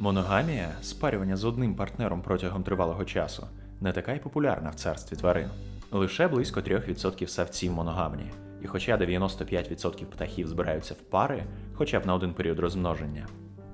Моногамія, спарювання з одним партнером протягом тривалого часу, не така й популярна в царстві тварин. Лише близько 3% савців моногамні. І хоча 95% птахів збираються в пари, хоча б на один період розмноження,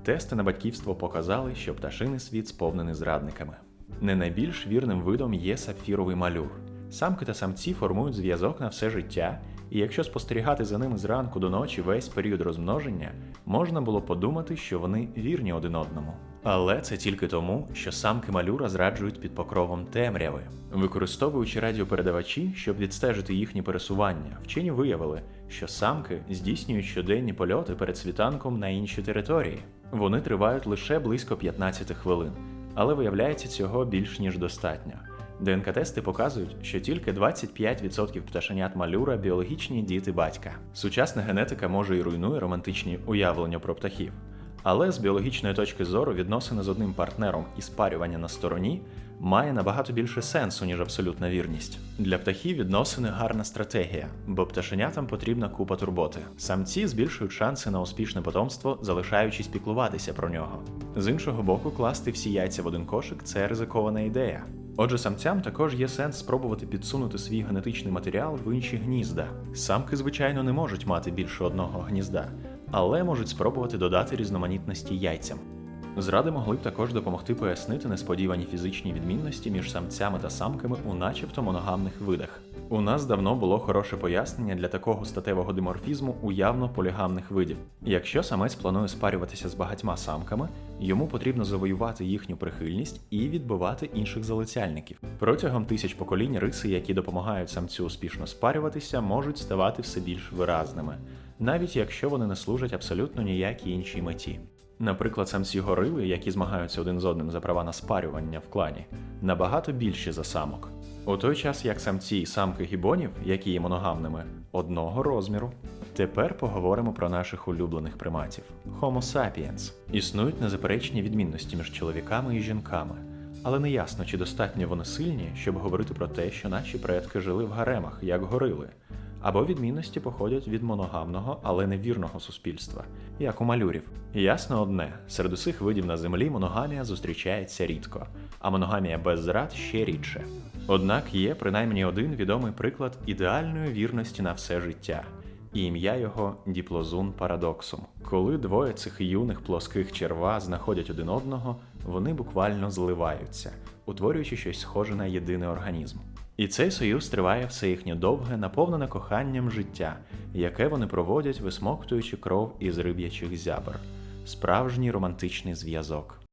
тести на батьківство показали, що пташиний світ сповнений зрадниками. Не найбільш вірним видом є сапфіровий малюр. Самки та самці формують зв'язок на все життя, і якщо спостерігати за ними зранку до ночі весь період розмноження, можна було подумати, що вони вірні один одному. Але це тільки тому, що самки малюра зраджують під покровом темряви. Використовуючи радіопередавачі, щоб відстежити їхні пересування, вчені виявили, що самки здійснюють щоденні польоти перед світанком на інші території. Вони тривають лише близько 15 хвилин, але виявляється цього більш ніж достатньо. ДНК-тести показують, що тільки 25% пташенят малюра біологічні діти батька. Сучасна генетика може і руйнує романтичні уявлення про птахів. Але з біологічної точки зору відносини з одним партнером і спарювання на стороні має набагато більше сенсу, ніж абсолютна вірність. Для птахів відносини гарна стратегія, бо пташенятам потрібна купа турботи. Самці збільшують шанси на успішне потомство, залишаючись піклуватися про нього. З іншого боку, класти всі яйця в один кошик це ризикована ідея. Отже, самцям також є сенс спробувати підсунути свій генетичний матеріал в інші гнізда. Самки, звичайно, не можуть мати більше одного гнізда, але можуть спробувати додати різноманітності яйцям. Зради могли б також допомогти пояснити несподівані фізичні відмінності між самцями та самками у начебто моногамних видах. У нас давно було хороше пояснення для такого статевого диморфізму у явно полігамних видів. Якщо самець планує спарюватися з багатьма самками, йому потрібно завоювати їхню прихильність і відбивати інших залицяльників. Протягом тисяч поколінь риси, які допомагають самцю успішно спарюватися, можуть ставати все більш виразними, навіть якщо вони не служать абсолютно ніякій іншій меті. Наприклад, самці горили, які змагаються один з одним за права на спарювання в клані, набагато більші за самок. У той час як самці і самки гібонів, які є моногамними, одного розміру. Тепер поговоримо про наших улюблених приматів Homo sapiens. Існують незаперечні відмінності між чоловіками і жінками, але не ясно, чи достатньо вони сильні, щоб говорити про те, що наші предки жили в гаремах, як горили. Або відмінності походять від моногамного, але невірного суспільства, як у малюрів. Ясно одне: серед усіх видів на землі моногамія зустрічається рідко, а моногамія без зрад ще рідше. Однак є принаймні один відомий приклад ідеальної вірності на все життя, і ім'я його діплозун парадоксум. Коли двоє цих юних плоских черва знаходять один одного, вони буквально зливаються, утворюючи щось схоже на єдиний організм. І цей союз триває все їхнє довге, наповнене коханням життя, яке вони проводять, висмоктуючи кров із риб'ячих зябр. Справжній романтичний зв'язок.